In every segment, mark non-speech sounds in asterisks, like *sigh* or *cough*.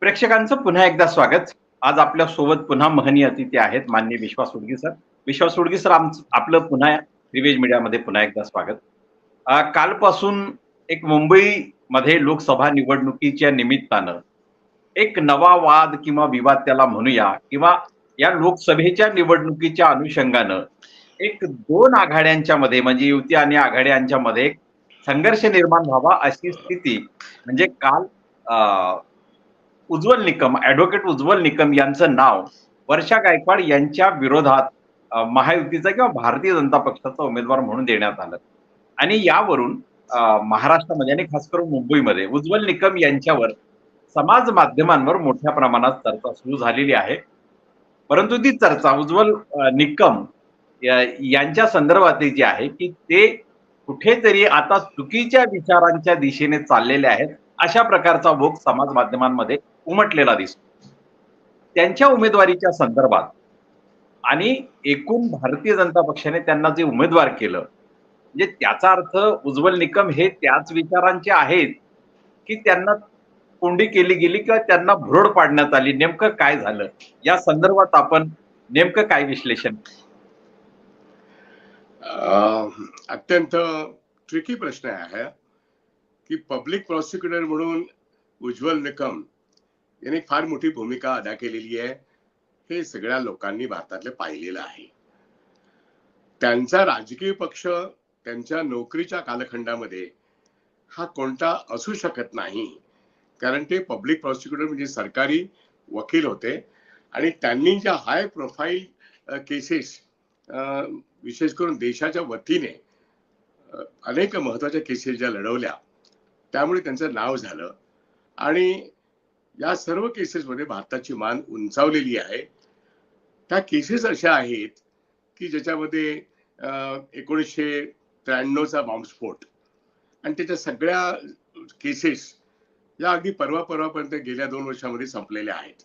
प्रेक्षकांचं पुन्हा एकदा स्वागत. आज आपल्यासोबत पुन्हा महनीय अतिथी आहेत माननीय विश्वास उडगी सर. विश्वास उडगी सर आमचं आपलं पुन्हा रिवेज मीडियामध्ये पुन्हा एकदा स्वागत. कालपासून एक मुंबईमध्ये लोकसभा निवडणुकीच्या निमित्तानं एक नवा वाद किंवा विवाद त्याला म्हणूया किंवा या लोकसभेच्या निवडणुकीच्या अनुषंगानं एक दोन आघाड्यांच्या मध्ये म्हणजे युती आणि आघाड्यांच्या मध्ये संघर्ष निर्माण व्हावा अशी स्थिती. म्हणजे काल अं, उज्ज्वल निकम ऍडव्होकेट उज्ज्वल निकम यांचं नाव वर्षा गायकवाड यांच्या विरोधात महायुतीचा किंवा भारतीय जनता पक्षाचा उमेदवार म्हणून देण्यात आलं. आणि यावरून महाराष्ट्रामध्ये आणि खास करून मुंबईमध्ये उज्ज्वल निकम यांच्यावर समाज माध्यमांवर मोठ्या प्रमाणात चर्चा सुरू झालेली आहे. परंतु ती चर्चा उज्ज्वल निकम यांच्या संदर्भातली जी आहे की ते कुठेतरी आता चुकीच्या विचारांच्या दिशेने चाललेले आहेत अशा प्रकारचा भोग समाज माध्यमांमध्ये उमटलेला दिसतो. त्यांच्या उमेदवारीच्या संदर्भात आणि एकूण भारतीय जनता पक्षाने त्यांना जे उमेदवार केलं म्हणजे त्याचा अर्थ उज्ज्वल निकम हे त्याच विचारांचे आहेत की त्यांना कोंडी केली गेली किंवा त्यांना भुरड पाडण्यात आली. नेमकं काय झालं? या संदर्भात आपण नेमकं काय विश्लेषण अं, अत्यंत ट्रिकी प्रश्न आहे की पब्लिक प्रॉसिक्युटर म्हणून उज्ज्वल निकम यांनी फार मोठी भूमिका अदा केलेली आहे. हे सगळ्या लोकांनी भारतातले पाहिलेलं आहे. त्यांचा राजकीय पक्ष त्यांच्या नोकरीच्या कालखंडामध्ये हा कोणता असू शकत नाही. कारण ते पब्लिक प्रॉसिक्युटर म्हणजे सरकारी वकील होते. आणि त्यांनी ज्या हाय प्रोफाईल केसेस विशेष करून देशाच्या वतीने अनेक महत्त्वाच्या केसेस ज्या लढवल्या त्यामुळे त्यांचं नाव झालं. आणि या सर्व केसेसमध्ये भारताची मान उंचावलेली आहे. त्या केसेस अशा आहेत की ज्याच्यामध्ये एकोणीसशे त्र्याण्णवचा बॉम्बस्फोट आणि त्याच्या सगळ्या केसेस या अगदी परवा परवापर्यंत गेल्या दोन वर्षामध्ये संपलेल्या आहेत.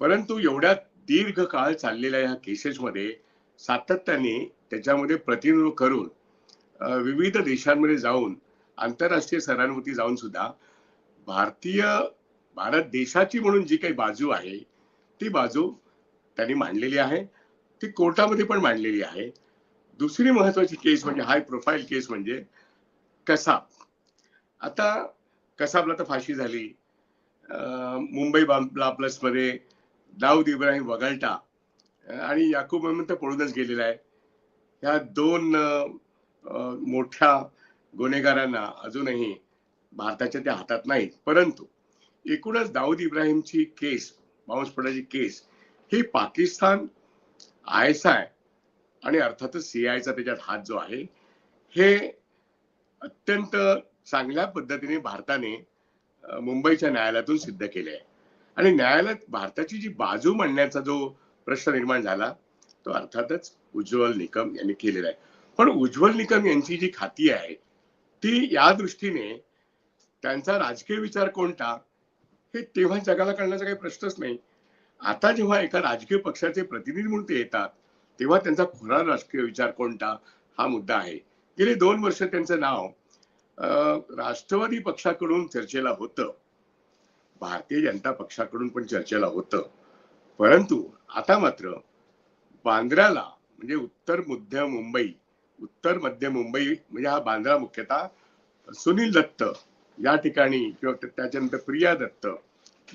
परंतु एवढ्या दीर्घ काळ चाललेल्या ह्या केसेसमध्ये सातत्याने त्याच्यामध्ये प्रतिनिधित्व करून विविध देशांमध्ये जाऊन आंतरराष्ट्रीय सरांवरती जाऊन सुद्धा भारतीय भारत देशाची म्हणून जी काही बाजू आहे ती बाजू त्यांनी मांडलेली आहे ती कोर्टामध्ये पण मांडलेली आहे. दुसरी महत्वाची केस म्हणजे हाय प्रोफाईल केस म्हणजे कसाब. आता कसाबला तर फाशी झाली. मुंबई प्लसमध्ये दाऊद इब्राहिम वगळटा आणि याकूब अहमद तर पळूनच गेलेला आहे. ह्या दोन मोठ्या गुन्हेगारांना अजूनही भारताच्या त्या हातात नाहीत. परंतु एकूणच दाऊद इब्राहिमची केस बॉम्बस्फोटाची केस ही पाकिस्तान आय एस आय आणि अर्थातच सीआयचा त्याच्यात हात जो आहे हे अत्यंत चांगल्या पद्धतीने भारताने मुंबईच्या न्यायालयातून सिद्ध केले आहे. आणि न्यायालयात भारताची जी बाजू मांडण्याचा जो प्रश्न निर्माण झाला तो अर्थातच उज्ज्वल निकम यांनी केलेला आहे. पण उज्ज्वल निकम यांची जी खाती आहे ती या दृष्टीने त्यांचा राजकीय विचार कोणता? हे तेव्हा जगाला कळण्याचा काही प्रश्नच नाही. आता जेव्हा एका राजकीय पक्षाचे प्रतिनिधी म्हणून ते येतात तेव्हा त्यांचा खरा राजकीय विचार कोणता? हा मुद्दा आहे. गेले दोन वर्ष त्यांचं नाव राष्ट्रवादी पक्षाकडून चर्चेला होतं. भारतीय जनता पक्षाकडून पण चर्चेला होतं. परंतु आता मात्र बांद्र्याला म्हणजे उत्तर मध्य मुंबई उत्तर मध्य मुंबई म्हणजे हा बांद्रा मुख्यतः सुनील दत्त या ठिकाणी किंवा त्याच्यानंतर प्रिया दत्त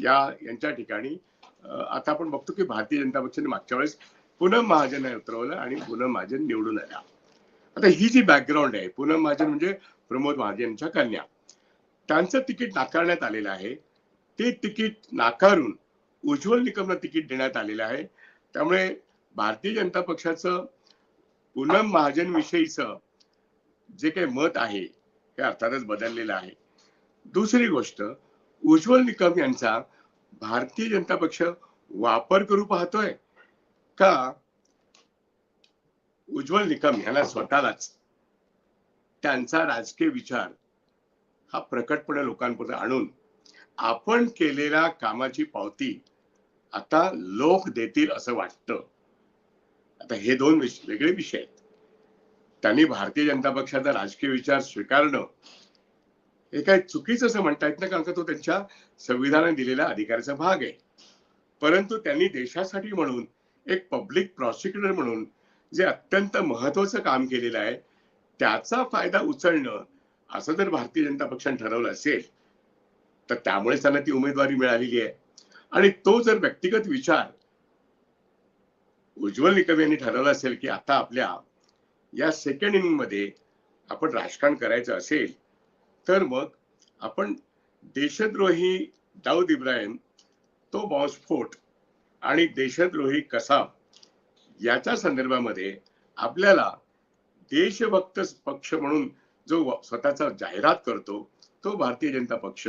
या यांच्या ठिकाणी आता आपण बघतो की भारतीय जनता पक्षाने मागच्या वेळेस पुनम महाजन उतरवलं आणि पुनम महाजन निवडून आल्या. आता ही जी बॅकग्राऊंड आहे पूनम महाजन म्हणजे प्रमोद महाजनच्या कन्या. त्यांचं तिकीट नाकारण्यात आलेलं आहे. ते तिकीट नाकारून उज्ज्वल निकमला तिकीट देण्यात आलेलं आहे. त्यामुळे भारतीय जनता पक्षाचं पूनम महाजन विषयीचं जे काही मत आहे हे अर्थातच बदललेलं आहे. दुसरी गोष्ट उज्ज्वल निकम यांचा भारतीय जनता पक्ष वापर करू पाहतोय का? उज्ज्वल निकम यांना स्वतःलाच त्यांचा राजकीय विचार हा प्रकटपणे लोकांपुढे आणून आपण केलेल्या कामाची पावती आता लोक देतील असं वाटतं. आता हे दोन वेगळे विषय आहेत. त्यांनी भारतीय जनता पक्षाचा राजकीय विचार स्वीकारणं हे काही चुकीचं असं म्हणता येत नाही कारण का तो त्यांच्या संविधानाने दिलेल्या अधिकाराचा भाग आहे. परंतु त्यांनी देशासाठी म्हणून एक पब्लिक प्रॉसिक्युटर म्हणून जे अत्यंत महत्वाचं काम केलेलं आहे त्याचा फायदा उचलणं असं जर भारतीय जनता पक्षाने ठरवलं असेल तर त्यामुळेच त्यांना ती उमेदवारी मिळालेली आहे. आणि तो जर व्यक्तिगत विचार उज्ज्वल निकम यांनी ठरवलं असेल की आता आपल्या या सेकंड इनिंगमध्ये आपण राजकारण करायचं असेल तर मग आपण देशद्रोही दाऊद इब्राहिम तो बॉम्बस्फोट आणि देशद्रोही कसा याच्या संदर्भामध्ये आपल्याला देशभक्त पक्ष म्हणून जो स्वतःचा जाहिरात करतो तो भारतीय जनता पक्ष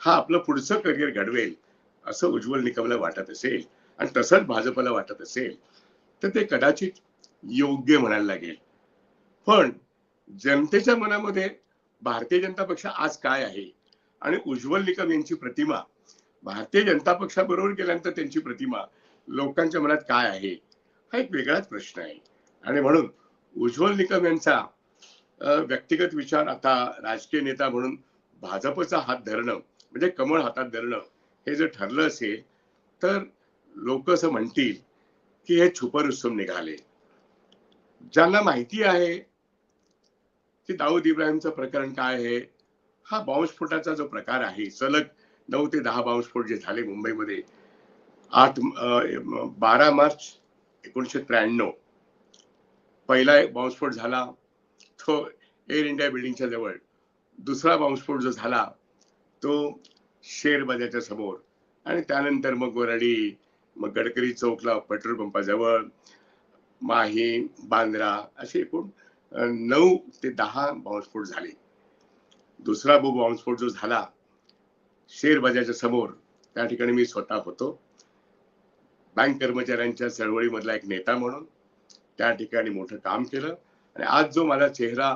हा आपलं पुढचं करिअर घडवेल असं उज्ज्वल निकमला वाटत असेल आणि तसंच भाजपला वाटत असेल तर ते कदाचित योग्य म्हणायला लागेल. पण जनतेच्या मनामध्ये भारतीय जनता पक्ष आज काय आहे? आणि उज्ज्वल निकम यांची प्रतिमा भारतीय जनता पक्षाबरोबर गेल्यानंतर त्यांची प्रतिमा लोकांच्या मनात काय आहे? हा एक वेगळाच प्रश्न आहे. आणि म्हणून उज्ज्वल निकम यांचा व्यक्तिगत विचार आता राजकीय नेता म्हणून भाजपचा हात धरणं म्हणजे कमळ हातात धरणं हे जर ठरलं असेल तर लोक असं म्हणतील की हे छुपर उत्सव निघाले. ज्यांना माहिती आहे की दाऊद इब्राहिमचं प्रकरण काय आहे? हा बॉम्बस्फोटाचा जो प्रकार आहे सलग नऊ ते दहा बॉम्बस्फोट जे झाले मुंबईमध्ये आठ बारा मार्च एकोणीशे त्र्याण्णव. पहिला बॉम्बस्फोट झाला तो एअर इंडिया बिल्डिंगच्या जवळ. दुसरा बॉम्बस्फोट जो झाला तो शेर बाजारच्या समोर. आणि त्यानंतर मग वराडी मग गडकरी चौकला पेट्रोल पंपाजवळ माही बांद्रा असे एकूण नऊ ते दहा बॉम्बस्फोट झाले. दुसरा बो बॉम्बस्फोट जो झाला शेअर बाजारच्या समोर त्या ठिकाणी मी स्वतः होतो. बँक कर्मचाऱ्यांच्या चळवळीमधला एक नेता म्हणून त्या ठिकाणी मोठं काम केलं. आणि आज जो माझा चेहरा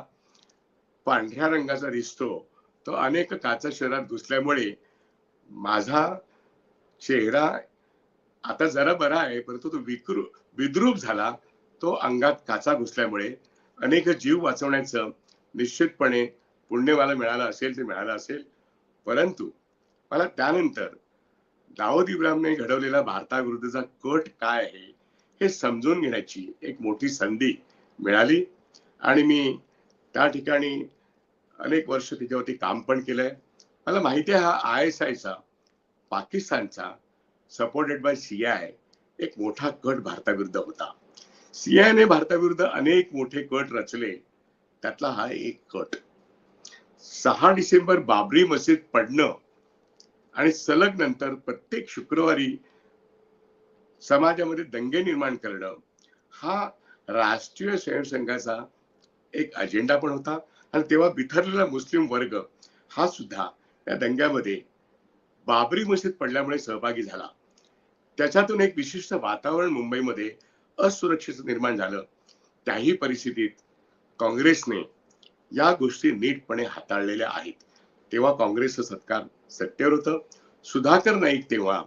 पांढऱ्या रंगाचा दिसतो तो अनेक काचा शहरात घुसल्यामुळे माझा चेहरा आता जरा बरा आहे परंतु तो विकृ विद्रूप झाला. तो अंगात काचा घुसल्यामुळे अनेक जीव वाचवण्याचं निश्चितपणे पुण्य मला मिळालं असेल ते मिळालं असेल. परंतु मला त्यानंतर दाऊद इब्राहिमने घडवलेला भारताविरुद्धचा कट काय आहे हे समजून घेण्याची एक मोठी संधी मिळाली. आणि मी त्या ठिकाणी अनेक वर्ष त्याच्यावरती काम पण केलंय. मला माहिती आहे हा आय एस आयचा पाकिस्तानचा सपोर्टेड बाय सी आय एक मोठा कट भारताविरुद्ध होता. सीआयने भारताविरुद्ध अनेक मोठे कट रचले. त्यातला हा एक कट सहा डिसेंबर बाबरी मस्जिद पडणं आणि सलग नंतर प्रत्येक शुक्रवारी समाजामध्ये दंगे निर्माण करणं हा राष्ट्रीय स्वयंसंघाचा एक अजेंडा पण होता. आणि तेव्हा बिथरलेला मुस्लिम वर्ग हा सुद्धा या दंग्यामध्ये बाबरी मस्जिद पडल्यामुळे सहभागी झाला. त्याच्यातून एक विशिष्ट वातावरण मुंबईमध्ये असुरक्षेचं निर्माण झालं. त्याही परिस्थितीत काँग्रेसने या गोष्टी नीटपणे हाताळलेल्या आहेत. तेव्हा काँग्रेसचं सत्कार सत्तेवर होतं. सुधाकर नाईक तेव्हा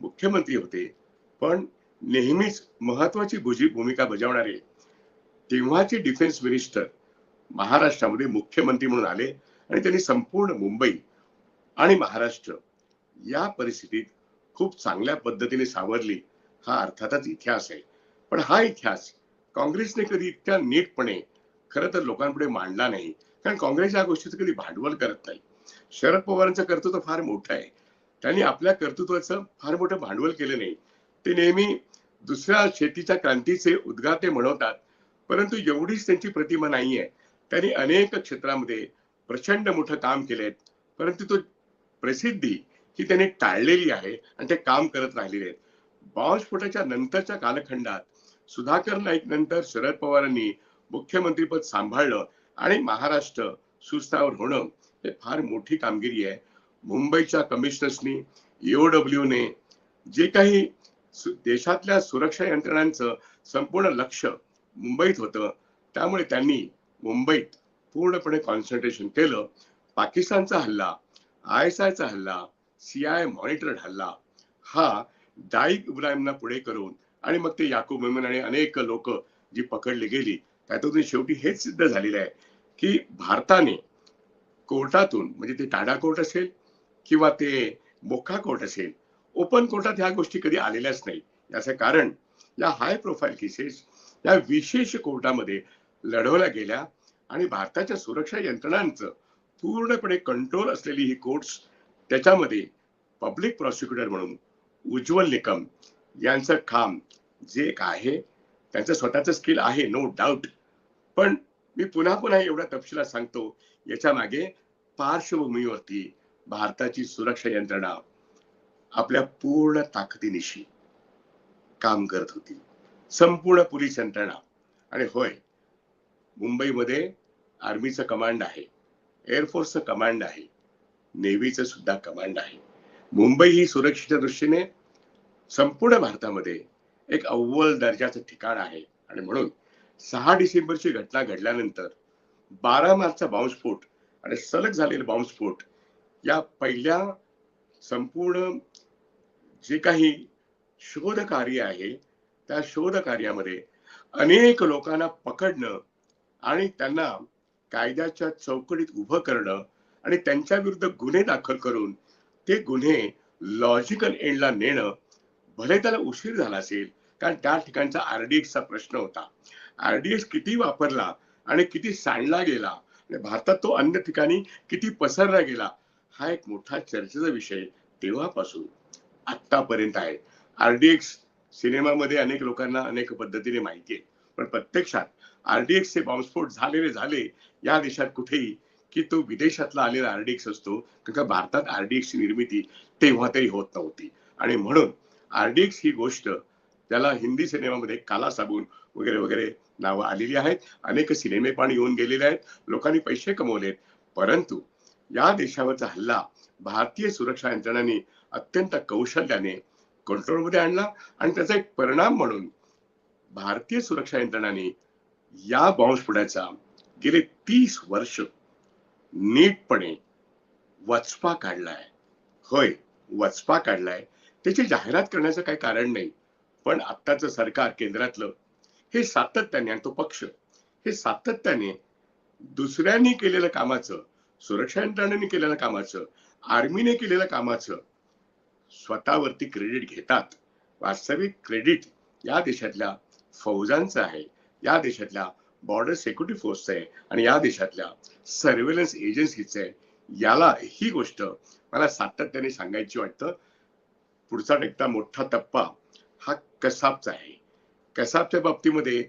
मुख्यमंत्री होते. पण नेहमीच महत्वाची भूमिका बजावणारे तेव्हाचे डिफेन्स मिनिस्टर महाराष्ट्रामध्ये मुख्यमंत्री म्हणून आले आणि त्यांनी संपूर्ण मुंबई आणि महाराष्ट्र या परिस्थितीत खूप चांगल्या पद्धतीने सावरली. हा अर्थातच इतिहास आहे. पण हा इतिहास काँग्रेसने कधी इतक्या नीटपणे खरं तर लोकांपुढे मांडला नाही. कारण काँग्रेस या गोष्टीचं कधी भांडवल करत नाही. शरद पवारांचं कर्तृत्व फार मोठं आहे. त्यांनी आपल्या कर्तृत्वाचं फार मोठं भांडवल केलं नाही. ते नेहमी दुसऱ्या शेतीच्या क्रांतीचे उद्गाते म्हणवतात. परंतु एवढीच त्यांची प्रतिमा नाहीये त्यांनी अनेक क्षेत्रामध्ये प्रचंड मोठं काम केलंय. परंतु तो प्रसिद्धी ही त्यांनी टाळलेली आहे आणि ते काम करत राहिलेले आहेत. बॉम्बस्फोटाच्या नंतरच्या कालखंडात सुधाकर नाईक नंतर शरद पवारांनी मुख्यमंत्रीपद सांभाळलं आणि महाराष्ट्र सुस्थावर होणं हे फार मोठी कामगिरी आहे. मुंबईच्या कमिशनर्सनी ने जे काही देशातल्या सुरक्षा यंत्रणांचं संपूर्ण लक्ष मुंबईत होतं त्यामुळे त्यांनी मुंबईत पूर्णपणे कॉन्सन्ट्रेशन केलं. पाकिस्तानचा हल्ला आय एस आयचा हल्ला सीआय मॉनिटर हल्ला हा डाईक इब्राहिमना पुढे करून आणि मग ते याकूब मेमन आणि अनेक लोक जी पकडली गेली त्यातून शेवटी हेच सिद्ध झालेलं आहे की भारताने कोर्टातून म्हणजे ते टाडा कोर्ट असेल किंवा ते मोखा कोर्ट असेल ओपन कोर्टात ह्या गोष्टी कधी आलेल्याच नाही. याचं कारण या हाय प्रोफाईल केसेस या विशेष कोर्टामध्ये लढवल्या गेल्या आणि भारताच्या सुरक्षा यंत्रणांचं पूर्णपणे कंट्रोल असलेली ही कोर्ट्स त्याच्यामध्ये पब्लिक प्रॉसिक्युटर म्हणून उज्ज्वल निकम यांचं काम जे एक आहे त्यांचं स्वतःचं स्किल आहे नो डाऊट पण मी पुन्हा पुन्हा एवढ्या तपशिलात सांगतो याच्या मागे पार्श्वभूमीवरती भारताची सुरक्षा यंत्रणा आपल्या पूर्ण ताकदीनिशी काम करत होती. संपूर्ण पोलीस यंत्रणा. आणि होय मुंबईमध्ये आर्मीचं कमांड आहे एअरफोर्सचं कमांड आहे नेव्हीचं सुद्धा कमांड आहे. मुंबई ही सुरक्षेच्या दृष्टीने संपूर्ण भारतामध्ये एक अव्वल दर्जाचं ठिकाण आहे. आणि म्हणून सहा डिसेंबरची घटना घडल्यानंतर बारा मार्चचा बॉम्बस्फोट आणि सलग झालेले बॉम्बस्फोट या पहिल्या संपूर्ण जे काही शोध कार्य आहे त्या शोध कार्यामध्ये अनेक लोकांना पकडणं आणि त्यांना कायद्याच्या चौकटीत उभं करणं आणि त्यांच्या विरुद्ध गुन्हे दाखल करून ते गुन्हे लॉजिकल एंडला नेणं भले त्याला उशीर झाला असेल कारण त्या ठिकाणचा आरडीएक्सचा प्रश्न होता. आरडीएक्स किती वापरला आणि किती सांडला गेला आणि भारतात तो अन्य ठिकाणी किती पसरला गेला हा एक मोठा चर्चेचा विषय तेव्हापासून आतापर्यंत आहे. आरडीएक्स सिनेमामध्ये अनेक लोकांना अनेक पद्धतीने माहिती आहे. पण प्रत्यक्षात आरडीएक्स चे बॉम्बस्फोट झालेले झाले या देशात कुठेही की तो विदेशातला आलेला आरडीएक्स असतो कारण का भारतात आरडीएक्स ची निर्मिती तेव्हा तरी होत नव्हती. आणि म्हणून आर्डिक्स ही गोष्ट त्याला हिंदी सिनेमामध्ये काला साबून वगैरे वगैरे नावं आलेली आहेत. अनेक सिनेमे पण येऊन गेलेले आहेत. लोकांनी पैसे कमवलेत. परंतु या देशावरचा हल्ला भारतीय सुरक्षा यंत्रणांनी अत्यंत कौशल्याने कंट्रोलमध्ये आणला आणि त्याचा एक परिणाम म्हणून भारतीय सुरक्षा यंत्रणांनी या बॉम्बस्फोटाचा गेले तीस वर्ष नीटपणे वचपा काढलाय. होय वचपा काढलाय. त्याची जाहिरात करण्याचं काही कारण नाही. पण आत्ताचं सरकार केंद्रातलं हे सातत्याने आणि तो पक्ष हे सातत्याने दुसऱ्यांनी केलेलं कामाचं सुरक्षा यंत्रणांनी केलेल्या कामाचं आर्मीने केलेल्या कामाचं स्वतःवरती क्रेडिट घेतात. वास्तविक क्रेडिट या देशातल्या फौजांचं आहे या देशातल्या बॉर्डर सिक्युरिटी फोर्सचं आहे आणि या देशातल्या सर्व्हेलन्स एजन्सीचं आहे. याला ही गोष्ट मला सातत्याने सांगायची वाटतं. पुढचा एकदा मोठा टप्पा हा कसाबचा आहे. कसाबच्या बाबतीमध्ये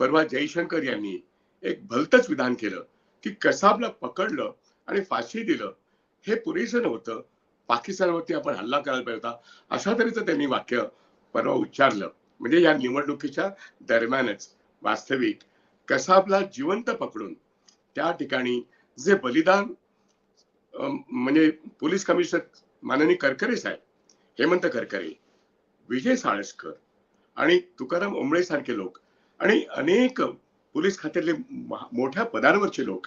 परवा जयशंकर यांनी एक भलतच विधान केलं की कसाबला पकडलं आणि फाशी दिलं. हे पुरेसं नव्हतं. पाकिस्तानवरती आपण हल्ला करायला पाहिजे होता. अशा तऱ्हेचं त्यांनी वाक्य परवा उच्चारलं. म्हणजे या निवडणुकीच्या दरम्यानच वास्तविक कसाबला जिवंत पकडून त्या ठिकाणी जे बलिदान म्हणजे पोलीस कमिशनर माननीय करकरे साहेब हेमंत करकरे विजय साळसकर आणि तुकाराम ओंबळे सारखे लोक आणि अनेक पोलीस खात्यातले मोठ्या पदांवरचे लोक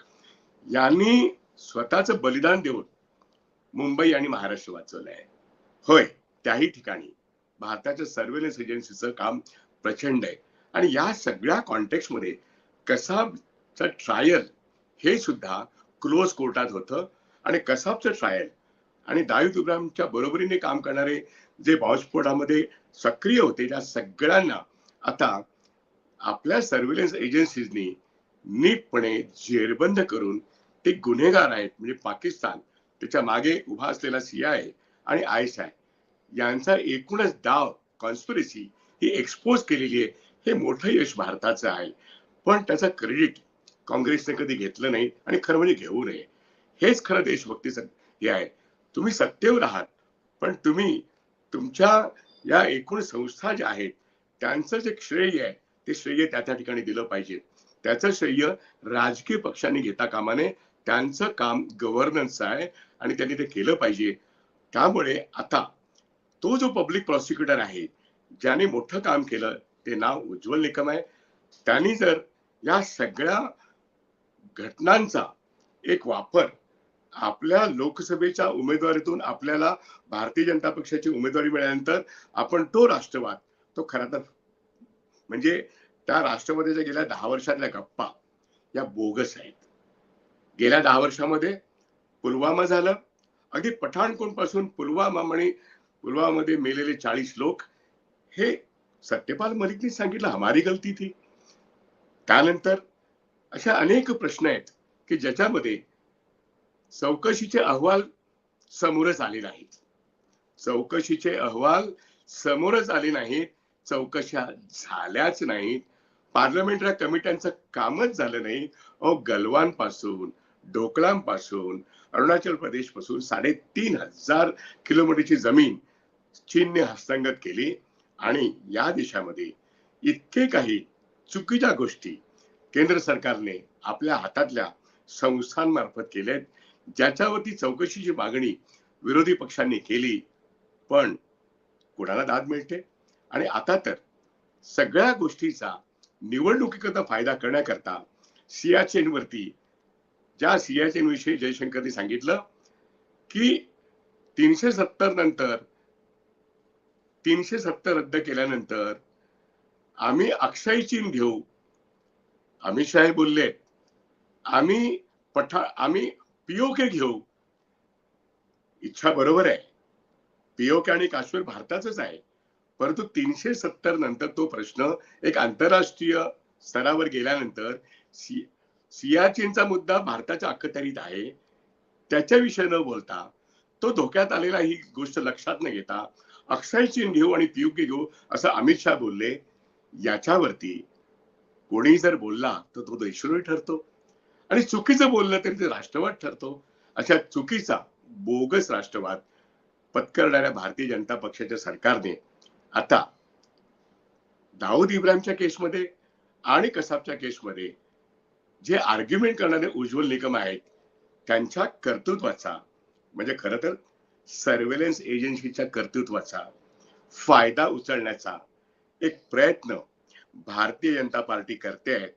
यांनी स्वतःच बलिदान देऊन मुंबई आणि महाराष्ट्र वाचवलंय. होय त्याही ठिकाणी भारताच्या सर्वेलन्स एजन्सीचं काम प्रचंड आहे. आणि या सगळ्या कॉन्टेक्स्टमध्ये कसाबचं ट्रायल हे सुद्धा क्लोज कोर्टात होतं. आणि कसाबचं ट्रायल आणि दाऊद इब्राहिमच्या बरोबरीने काम करणारे जे बॉम्बस्फोटामध्ये सक्रिय होते त्या सगळ्यांना आता आपल्या सर्व्हिलन्स एजन्सीजनी नीटपणे जेरबंद करून ते गुन्हेगार आहेत म्हणजे पाकिस्तान त्याच्यामागे उभा असलेला सीआय आणि आय आय यांचा एकूणच डाव कॉन्स्पिरसी ही एक्सपोज केलेली आहे हे मोठं यश भारताचं आहे. पण त्याचं क्रेडिट काँग्रेसने कधी घेतलं नाही आणि खरं म्हणजे घेऊ नये. हेच खरं देशभक्तीचं हे आहे. तुम्ही सत्तेवर आहात. पण तुम्ही तुमच्या या एकूण संस्था ज्या आहेत त्यांचं जे श्रेय आहे ते श्रेय त्या त्या ठिकाणी दिलं पाहिजे. त्याचं श्रेय राजकीय पक्षांनी घेता कामाने त्यांचं काम गव्हर्नन्स आहे आणि त्यांनी ते केलं पाहिजे. त्यामुळे आता तो जो पब्लिक प्रॉसिक्युटर आहे ज्याने मोठं काम केलं ते नाव उज्ज्वल निकम आहे. त्यांनी जर या सगळ्या घटनांचा एक वापर आपल्या लोकसभेच्या उमेदवारीतून आपल्याला भारतीय जनता पक्षाची उमेदवारी मिळाल्यानंतर आपण तो राष्ट्रवाद तो खरा तर म्हणजे त्या राष्ट्रवादीच्या गेल्या दहा वर्षातल्या गप्पा या बोगस आहेत. गेल्या दहा वर्षामध्ये पुलवामा झालं. अगदी पठाणकोटपासून पुलवामा म्हणे पुलवामामध्ये मेलेले चाळीस लोक हे सत्यपाल मलिकने सांगितलं हमारी गलती थी. त्यानंतर अशा अनेक प्रश्न आहेत की ज्याच्यामध्ये चौकशीचे अहवाल समोरच आले नाहीत. चौकशीचे अहवाल समोरच आले नाहीत. चौकशा झाल्याच नाहीत. पार्लमेंटच्या कमिट्यांचं कामच झालं नाही. अहो गलवानपासून पासून अरुणाचल प्रदेशपासून साडेतीन हजार किलोमीटरची जमीन चीनने हस्तंगत केली आणि या देशामध्ये इतके काही चुकीच्या गोष्टी केंद्र सरकारने आपल्या हातातल्या संस्थांमार्फत केल्यात. ज्याच्यावरती चौकशीची मागणी विरोधी पक्षांनी केली पण कुणाला दाद मिळते? आणि आता तर सगळ्या गोष्टीचा निवडणुकीकरता फायदा करण्याकरता सियाचेन वरती ज्या सियाचेन विषयी जयशंकरनी सांगितलं की तीनशे सत्तर नंतर तीनशे सत्तर रद्द केल्यानंतर आम्ही अक्षय चीन घेऊ. अमित शहा बोलले आम्ही पठा आम्ही पीओके घेऊ. इच्छा बरोबर आहे. पीओके आणि काश्मीर भारताचंच आहे. परंतु तीनशे सत्तर नंतर तो प्रश्न एक आंतरराष्ट्रीय स्तरावर गेल्यानंतर सि सियाचीनचा मुद्दा भारताच्या अखत्यारीत आहे. त्याच्याविषयी न बोलता तो धोक्यात आलेला ही गोष्ट लक्षात न घेता अक्षय चीन घेऊ आणि पीओके घेऊ असं अमित शहा बोलले. याच्यावरती कोणी जर बोलला तर तो देशद्रोही ठरतो. आणि चुकीचं बोललं तरी ते राष्ट्रवाद ठरतो. अशा चुकीचा बोगस राष्ट्रवाद पत्करणाऱ्या भारतीय जनता पक्षाच्या सरकारने आता दाऊद इब्राहिमच्या केसमध्ये आणि कसाबच्या केसमध्ये जे आर्ग्युमेंट करणारे उज्ज्वल निकम आहेत त्यांच्या कर्तृत्वाचा म्हणजे खर तर सर्वेलन्स एजन्सीच्या कर्तृत्वाचा फायदा उचलण्याचा एक प्रयत्न भारतीय जनता पार्टी करते आहेत.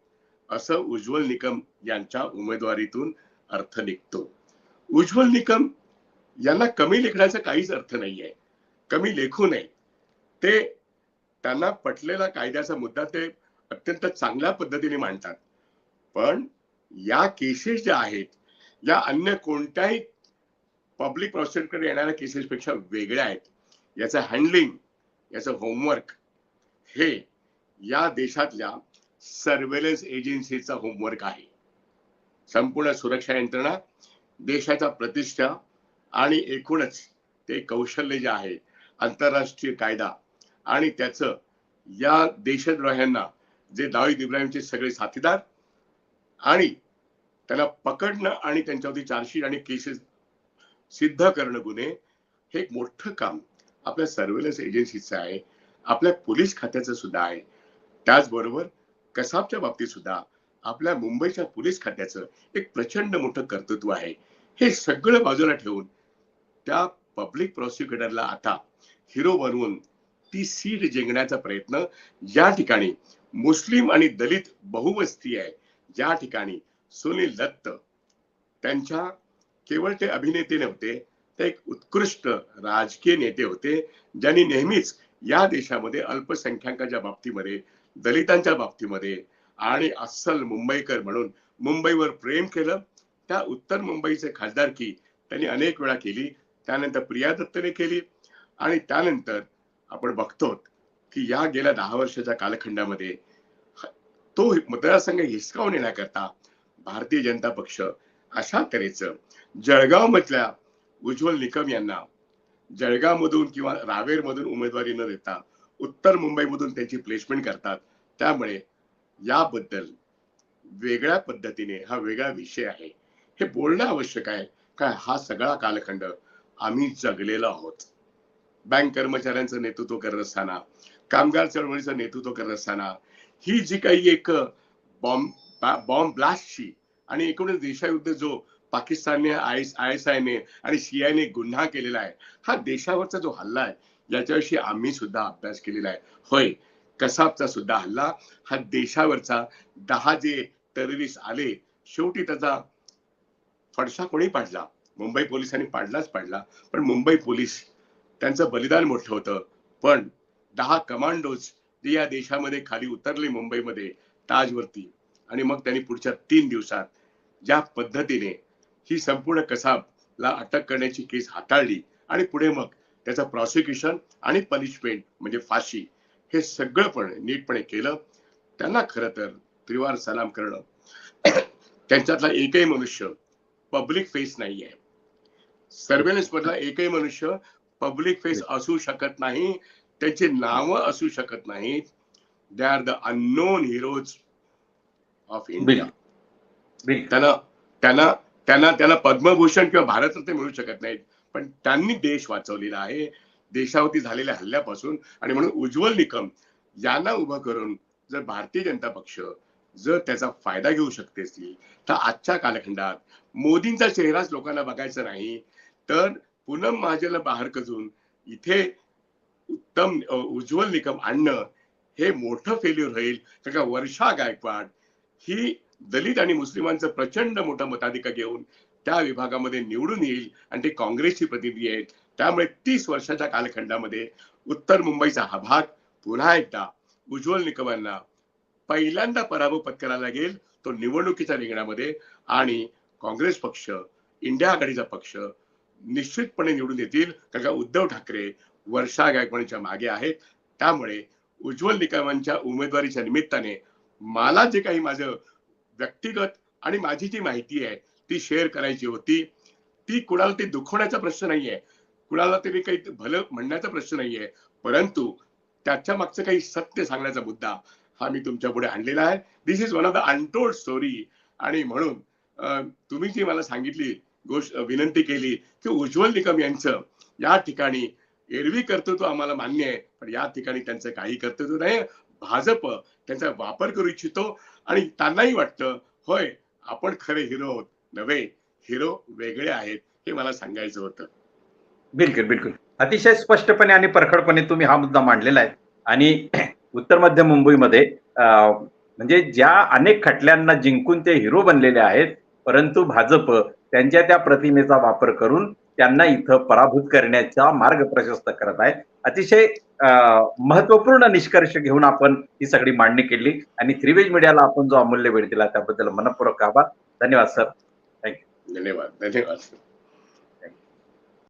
असं उज्ज्वल निकम यांच्या उमेदवारीतून अर्थ निघतो. उज्ज्वल निकम यांना कमी लेखण्याचा काहीच अर्थ नाहीये. कमी लेखू नये. ते त्यांना पटलेला कायद्याचा मुद्दा ते अत्यंत चांगल्या पद्धतीने मांडतात. पण या केसेस ज्या आहेत या अन्य कोणत्याही पब्लिक प्रॉसिक्युटरकडे येणाऱ्या केसेसपेक्षा वेगळ्या आहेत. याचं हँडलिंग याचं होमवर्क हे या देशातल्या सर्वेलन्स एजन्सीचा होमवर्क आहे. संपूर्ण सुरक्षा यंत्रणा देशाचा प्रतिष्ठा आणि एकूणच ते कौशल्य जे आहे आंतरराष्ट्रीय कायदा आणि त्याचं या देशद्रोह्यांना जे दावीद इब्राहिमचे सगळे साथीदार आणि त्याला पकडणं आणि त्यांच्यावरती चार्जशीट आणि केसेस सिद्ध करणं गुन्हे हे एक मोठं काम आपल्या सर्वेलन्स एजन्सीचं आहे. आपल्या पोलीस खात्याचं सुद्धा आहे. त्याचबरोबर कसाबच्या बाबतीत सुद्धा आपल्या मुंबईच्या पोलीस खात्याचं एक प्रचंड मोठं कर्तृत्व आहे. हे सगळं बाजूला ठेवून त्या पब्लिक प्रॉसिक्युटरला आता हिरो बनवून ती सीट जिंकण्याचा प्रयत्न या ठिकाणी मुस्लिम आणि दलित बहुवस्ती आहे ज्या ठिकाणी सुनील दत्त त्यांच्या केवळ ते अभिनेते नव्हते ते एक उत्कृष्ट राजकीय नेते होते ज्यांनी नेहमीच या देशामध्ये अल्पसंख्याकाच्या बाबतीमध्ये दलितांच्या बाबतीमध्ये आणि अस्सल मुंबईकर म्हणून मुंबईवर प्रेम केलं. त्या उत्तर मुंबईचे खासदारकी त्यांनी अनेक वेळा केली. त्यानंतर प्रिया दत्तने केली. आणि त्यानंतर आपण बघतो की या गेल्या दहा वर्षाच्या कालखंडामध्ये तो मतदारसंघ हिसकावून येण्याकरता भारतीय जनता पक्ष अशा तऱ्हेचं जळगाव मधल्या उज्ज्वल निकम यांना जळगाव मधून किंवा रावेर मधून उमेदवारी न देता उत्तर मुंबईमधून त्यांची प्लेसमेंट करतात. त्यामुळे याबद्दल वेगळ्या पद्धतीने हा वेगळा विषय आहे. हे बोलणं आवश्यक आहे. काय हा सगळा कालखंड आम्ही जगलेलो आहोत. बँक कर्मचाऱ्यांचं नेतृत्व करत असताना कामगार चळवळीचं नेतृत्व करत असताना ही जी काही एक बॉम्ब बॉम्ब ब्लास्टची आणि एकूणच देशाविरुद्ध जो पाकिस्तानने आय आय एस आयने आणि सीआयने गुन्हा केलेला आहे हा देशावरचा जो हल्ला आहे याच्याविषयी आम्ही सुद्धा अभ्यास केलेला आहे. होय कसाबचा सुद्धा हल्ला हा देशावरचा दहा जे टेररिस्ट आले शेवटी त्याचा फडशा कोणी पाडला? मुंबई पोलिसांनी पाडलाच पाडला. पण मुंबई पोलीस त्यांचं बलिदान मोठं होतं. पण दहा कमांडोज जे या देशामध्ये खाली उतरले मुंबईमध्ये ताजवरती आणि मग त्यांनी पुढच्या तीन दिवसात ज्या पद्धतीने ही संपूर्ण कसाबला अटक करण्याची केस हाताळली आणि पुढे मग त्याचं प्रॉसिक्युशन आणि पनिशमेंट म्हणजे फाशी हे सगळं पण नीटपणे केलं. त्यांना खरं तर त्रिवार सलाम करणं *clears throat* त्यांच्यातला एकही मनुष्य पब्लिक फेस नाहीये. सर्वेलन्स मधला एकही मनुष्य पब्लिक फेस असू शकत नाही. त्यांची नावं असू शकत नाहीत. They are the unknown heroes of India त्यांना त्यांना त्यांना त्यांना पद्मभूषण किंवा भारतरत्न मिळू शकत नाहीत. पण त्यांनी देश वाचवलेला आहे. देशावरती झालेल्या हल्ल्यापासून आणि म्हणून उज्ज्वल निकम यांना उभं करून जर भारतीय जनता पक्ष जर त्याचा फायदा घेऊ शकते असतील तर आजच्या कालखंडात मोदींचा चेहराच लोकांना बघायचा नाही तर पूनम महाजनला बाहेर कजून इथे उत्तम उज्ज्वल निकम आणणं हे मोठं फेल्युअर होईल. कारण का वर्षा गायकवाड ही दलित आणि मुस्लिमांचं प्रचंड मोठं मताधिकार घेऊन त्या विभागामध्ये निवडून येईल आणि ते काँग्रेसची प्रतिनिधी आहेत. त्यामुळे तीस वर्षाच्या कालखंडामध्ये उत्तर मुंबईचा हा भाग पुन्हा एकदा उज्ज्वल निकमांना पहिल्यांदा पराभव पत्करायला लागेल. तो निवडणुकीच्या रिंगणामध्ये आणि काँग्रेस पक्ष इंडिया आघाडीचा पक्ष निश्चितपणे निवडून येतील. कारण का उद्धव ठाकरे वर्षा गायकवाडीच्या मागे आहेत. त्यामुळे उज्ज्वल निकमांच्या उमेदवारीच्या निमित्ताने मला जे काही माझं व्यक्तिगत आणि माझी जी माहिती आहे ती शेअर करायची होती. ती कुणाला ते दुखवण्याचा प्रश्न नाहीये. कुणाला तरी काही भलं म्हणण्याचा प्रश्न नाहीये. परंतु त्याच्या मागचं काही सत्य सांगण्याचा मुद्दा हा मी तुमच्यापुढे आणलेला आहे. This is one of the untold story आणि म्हणून तुम्ही जी मला सांगितली गोष्ट विनंती केली की उज्ज्वल निकम यांचं या ठिकाणी एरवी कर्तृत्व आम्हाला मान्य आहे. पण या ठिकाणी त्यांचं काही कर्तृत्व नाही भाजप त्यांचा वापर करू इच्छितो. आणि त्यांनाही वाटतं होय आपण खरे हिरो आहोत. नव्हे हिरो वेगळे आहेत हे मला सांगायचं होतं. बिलकुल बिलकुल. अतिशय स्पष्टपणे आणि परखडपणे तुम्ही हा मुद्दा मांडलेला आहे. आणि *clears throat* उत्तर मध्य मुंबईमध्ये म्हणजे ज्या अनेक खटल्यांना जिंकून ते हिरो बनलेले आहेत परंतु भाजप त्यांच्या त्या प्रतिमेचा वापर करून त्यांना इथं पराभूत करण्याचा मार्ग प्रशस्त करत आहे. अतिशय महत्त्वपूर्ण निष्कर्ष घेऊन आपण ही सगळी मांडणी केली. आणि थ्रीवेज मीडियाला आपण जो अमूल्य वेळ दिला त्याबद्दल मनपूर्वक आभार. धन्यवाद सर. Then they